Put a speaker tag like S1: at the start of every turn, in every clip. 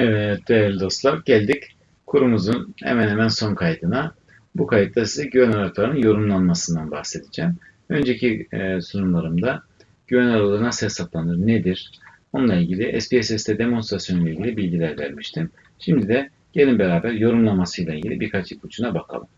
S1: Evet değerli dostlar geldik kurumuzun hemen hemen son kaydına. Bu kayıtta size güven aralıklarının yorumlanmasından bahsedeceğim. Önceki e, sunumlarımda güven aralığı nasıl hesaplanır, nedir? Onunla ilgili SPSS'te demonstrasyonu ile ilgili bilgiler vermiştim. Şimdi de gelin beraber yorumlamasıyla ilgili birkaç ipucuna bakalım.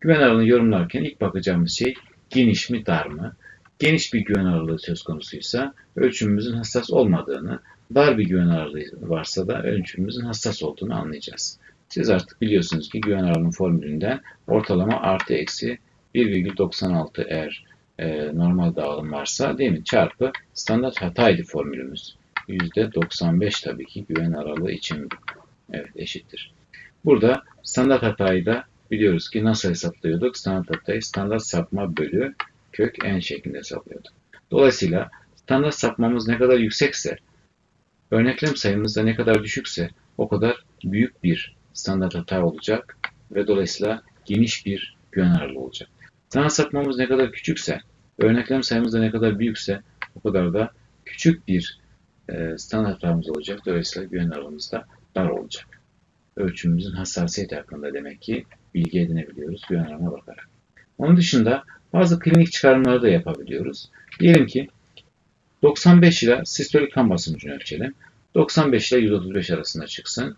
S1: Güven aralığını yorumlarken ilk bakacağımız şey geniş mi dar mı? Geniş bir güven aralığı söz konusuysa ölçümümüzün hassas olmadığını, dar bir güven aralığı varsa da ölçümümüzün hassas olduğunu anlayacağız. Siz artık biliyorsunuz ki güven aralığının formülünden ortalama artı eksi 1,96 eğer e, normal dağılım varsa değil mi? Çarpı standart hataydı formülümüz. %95 tabii ki güven aralığı için evet eşittir. Burada standart hatayı da biliyoruz ki nasıl hesaplıyorduk? Standart hatayı standart sapma bölü kök n şeklinde hesaplıyorduk. Dolayısıyla standart sapmamız ne kadar yüksekse örneklem sayımız da ne kadar düşükse o kadar büyük bir standart hata olacak ve dolayısıyla geniş bir güven aralığı olacak. Standart sapmamız ne kadar küçükse örneklem sayımız da ne kadar büyükse o kadar da küçük bir e, standart hatamız olacak. Dolayısıyla güven aralığımız da dar olacak. Ölçümümüzün hassasiyeti hakkında demek ki bilgi edinebiliyoruz güven aralığına bakarak. Onun dışında bazı klinik çıkarımları da yapabiliyoruz. Diyelim ki 95 ile sistolik kan basıncını ölçelim. 95 ile 135 arasında çıksın.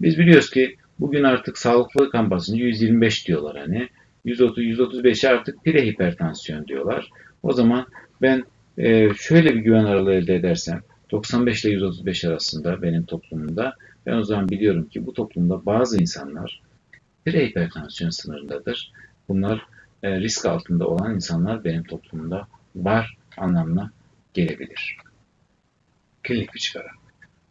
S1: Biz biliyoruz ki bugün artık sağlıklı kan basıncı 125 diyorlar hani. 130-135'e artık pre hipertansiyon diyorlar. O zaman ben e, şöyle bir güven aralığı elde edersem 95 ile 135 arasında benim toplumumda ben o zaman biliyorum ki bu toplumda bazı insanlar pre hipertansiyon sınırındadır. Bunlar e, risk altında olan insanlar benim toplumumda var anlamına gelebilir. Klinik bir çıkarım.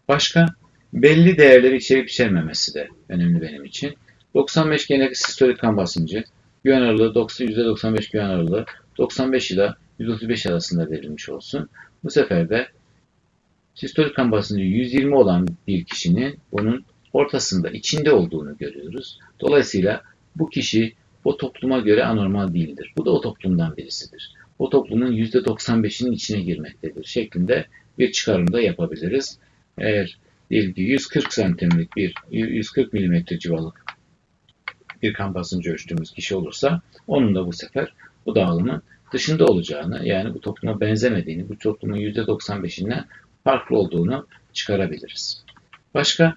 S1: Başka belli değerleri içerip içermemesi de önemli benim için. 95 genel sistolik kan basıncı, güven aralığı %95 güven aralığı 95 ile 135 arasında verilmiş olsun. Bu sefer de sistolik kan basıncı 120 olan bir kişinin bunun ortasında içinde olduğunu görüyoruz. Dolayısıyla bu kişi o topluma göre anormal değildir. Bu da o toplumdan birisidir. O toplumun %95'inin içine girmektedir şeklinde bir çıkarım da yapabiliriz. Eğer diyelim ki 140 santimlik bir 140 milimetre civalık bir kan basıncı ölçtüğümüz kişi olursa onun da bu sefer bu dağılımın dışında olacağını yani bu topluma benzemediğini, bu toplumun %95'inden farklı olduğunu çıkarabiliriz. Başka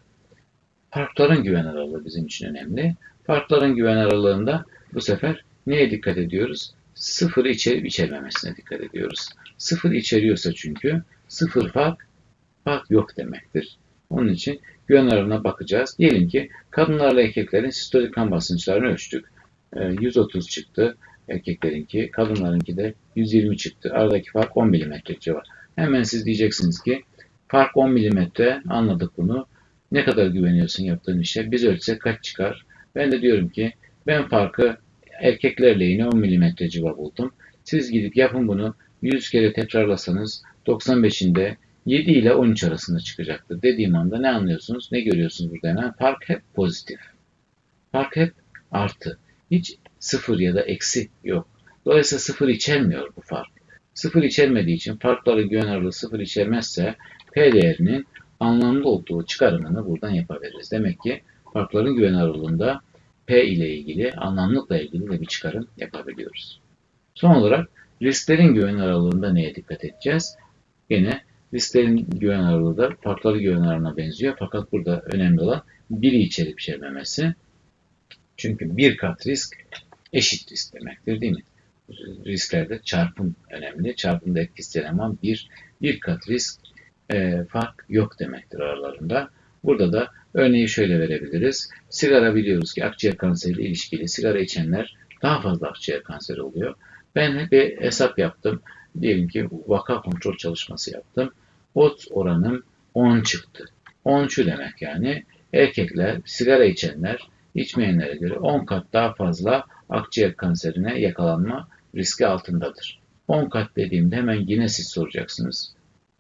S1: parkların güven aralığı bizim için önemli. Parkların güven aralığında bu sefer neye dikkat ediyoruz? Sıfır içerip içermemesine dikkat ediyoruz. Sıfır içeriyorsa çünkü sıfır fark, fark yok demektir. Onun için güven aralığına bakacağız. Diyelim ki kadınlarla erkeklerin sistolik kan basınçlarını ölçtük. 130 çıktı erkeklerinki, kadınlarınki de 120 çıktı. Aradaki fark 10 mm civarı. Hemen siz diyeceksiniz ki fark 10 mm anladık bunu. Ne kadar güveniyorsun yaptığın işe? Biz ölçsek kaç çıkar? Ben de diyorum ki ben farkı erkeklerle yine 10 mm civa buldum. Siz gidip yapın bunu 100 kere tekrarlasanız 95'inde 7 ile 13 arasında çıkacaktır. Dediğim anda ne anlıyorsunuz? Ne görüyorsunuz burada hemen? Fark hep pozitif. Fark hep artı. Hiç sıfır ya da eksi yok. Dolayısıyla sıfır içermiyor bu fark. Sıfır içermediği için farkları güven aralığı sıfır içermezse P değerinin anlamlı olduğu çıkarımını buradan yapabiliriz. Demek ki farkların güven aralığında P ile ilgili, anlamlıkla ilgili de bir çıkarım yapabiliyoruz. Son olarak risklerin güven aralığında neye dikkat edeceğiz? Yine risklerin güven aralığı da farkları güven aralığına benziyor. Fakat burada önemli olan biri içerip içermemesi. Çünkü bir kat risk eşit risk demektir değil mi? Risklerde çarpım önemli. Çarpımda etkisi eleman bir, bir kat risk e, fark yok demektir aralarında. Burada da örneği şöyle verebiliriz. Sigara biliyoruz ki akciğer kanseriyle ilişkili. Sigara içenler daha fazla akciğer kanseri oluyor. Ben bir hesap yaptım. Diyelim ki vaka kontrol çalışması yaptım. Ot oranım 10 çıktı. 10 şu demek yani. Erkekler, sigara içenler içmeyenlere göre 10 kat daha fazla akciğer kanserine yakalanma riski altındadır. 10 kat dediğimde hemen yine siz soracaksınız.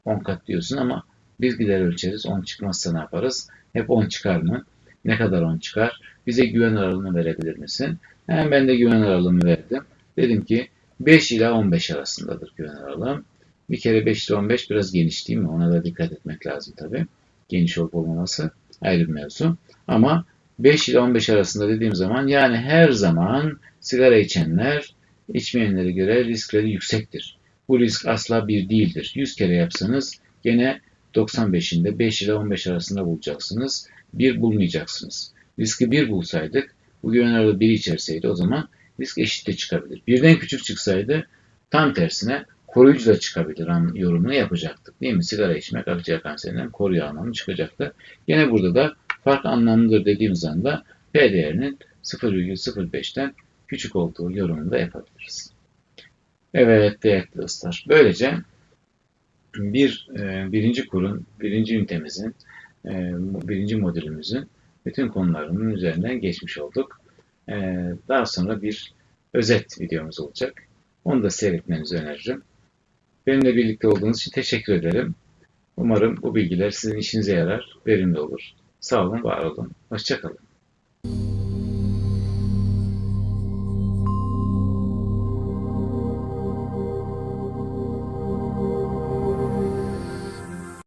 S1: 10 kat diyorsun ama bilgiler ölçeriz. 10 çıkmazsa ne yaparız? Hep 10 çıkar mı? Ne kadar 10 çıkar? Bize güven aralığını verebilir misin? Hemen ben de güven aralığını verdim. Dedim ki 5 ile 15 arasındadır güven aralığım. Bir kere 5 ile 15 biraz geniş değil mi? Ona da dikkat etmek lazım tabii. Geniş olup olmaması. ayrı bir mevzu. Ama 5 ile 15 arasında dediğim zaman yani her zaman sigara içenler içmeyenlere göre riskleri yüksektir. Bu risk asla bir değildir. 100 kere yapsanız gene 95'inde 5 ile 15 arasında bulacaksınız. 1 bulmayacaksınız. Riski 1 bulsaydık bu güven aralığı 1 içeriseydi o zaman risk eşit de çıkabilir. Birden küçük çıksaydı tam tersine koruyucu da çıkabilir yorumunu yapacaktık. Değil mi? Sigara içmek akciğer kanserinden koruyor anlamı çıkacaktı. Yine burada da fark anlamlıdır dediğimiz anda P değerinin 0,05'ten küçük olduğu yorumunu da yapabiliriz. Evet değerli dostlar. Böylece bir e, birinci kurun, birinci ünitemizin, e, birinci modülümüzün bütün konularının üzerinden geçmiş olduk. E, daha sonra bir özet videomuz olacak. Onu da seyretmenizi öneririm. Benimle birlikte olduğunuz için teşekkür ederim. Umarım bu bilgiler sizin işinize yarar, verimli olur. Sağ olun, var olun. Hoşçakalın.